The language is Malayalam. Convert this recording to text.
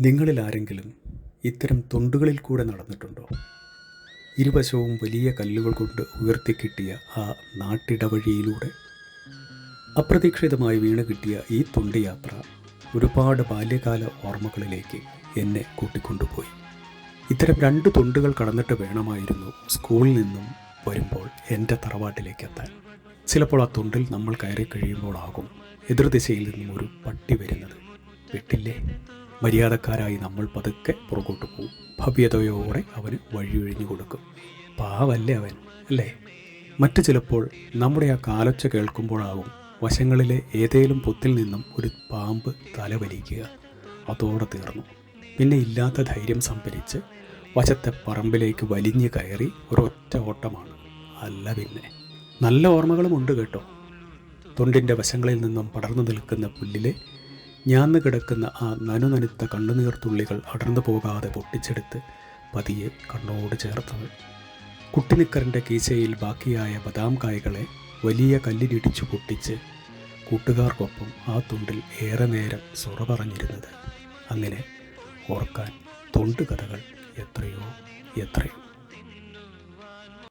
നിങ്ങളിൽ ആരെങ്കിലും ഇത്തരം തൊണ്ടുകളിൽ കൂടെ നടന്നിട്ടുണ്ടോ? ഇരുവശവും വലിയ കല്ലുകൾ കൊണ്ട് ഉയർത്തിക്കിട്ടിയ ആ നാട്ടിടവഴിയിലൂടെ അപ്രതീക്ഷിതമായി വീണ് കിട്ടിയ ഈ തൊണ്ടയാത്ര ഒരുപാട് ബാല്യകാല ഓർമ്മകളിലേക്ക് എന്നെ കൂട്ടിക്കൊണ്ടുപോയി. ഇത്തരം രണ്ട് തൊണ്ടുകൾ കടന്നിട്ട് വേണമായിരുന്നു സ്കൂളിൽ നിന്നും വരുമ്പോൾ എന്റെ തറവാട്ടിലേക്ക് എത്താൻ. ചിലപ്പോൾ ആ തൊണ്ടിൽ നമ്മൾ കയറി കഴിയുമ്പോഴാകും എതിർദിശയിൽ നിന്നും ഒരു പട്ടി വരുന്നത്. മര്യാദക്കാരായി നമ്മൾ പതുക്കെ പുറകോട്ട് പോകും. ഭവ്യതയോടെ അവന് വഴിയൊഴിഞ്ഞു കൊടുക്കും. പാവല്ലേ അവൻ അല്ലേ? മറ്റു ചിലപ്പോൾ നമ്മുടെ ആ കാലൊച്ച കേൾക്കുമ്പോഴാകും വശങ്ങളിലെ ഏതേലും പൊത്തിൽ നിന്നും ഒരു പാമ്പ് തലവലിക്കുക അതോടെ തീർന്നു. പിന്നെ ഇല്ലാത്ത ധൈര്യം സംഭരിച്ച് വശത്തെ പറമ്പിലേക്ക് വലിഞ്ഞു കയറി ഒരൊറ്റ ഓട്ടമാണ്. അല്ല പിന്നെ. നല്ല ഓർമ്മകളും ഉണ്ട് കേട്ടോ. തൊണ്ടിന്റെ വശങ്ങളിൽ നിന്നും പടർന്നു നിൽക്കുന്ന പുല്ലിലെ ഞാന്ന് കിടക്കുന്ന ആ നനുനനുത്ത കണ്ണുനീർത്തുള്ളികൾ അടർന്നു പോകാതെ പൊട്ടിച്ചെടുത്ത് പതിയെ കണ്ണോട് ചേർത്തത് കുട്ടിനിക്കറിന്റെ കീശയിൽ ബാക്കിയായ ബദാം കായ്കളെ വലിയ കല്ലിലിടിച്ചു പൊട്ടിച്ച് കൂട്ടുകാർക്കൊപ്പം ആ തുണ്ടിൽ ഏറെ നേരം സുറ പറഞ്ഞിരുന്നത് അങ്ങനെ ഓർക്കാൻ തൊണ്ട് കഥകൾ എത്രയോ എത്രയോ.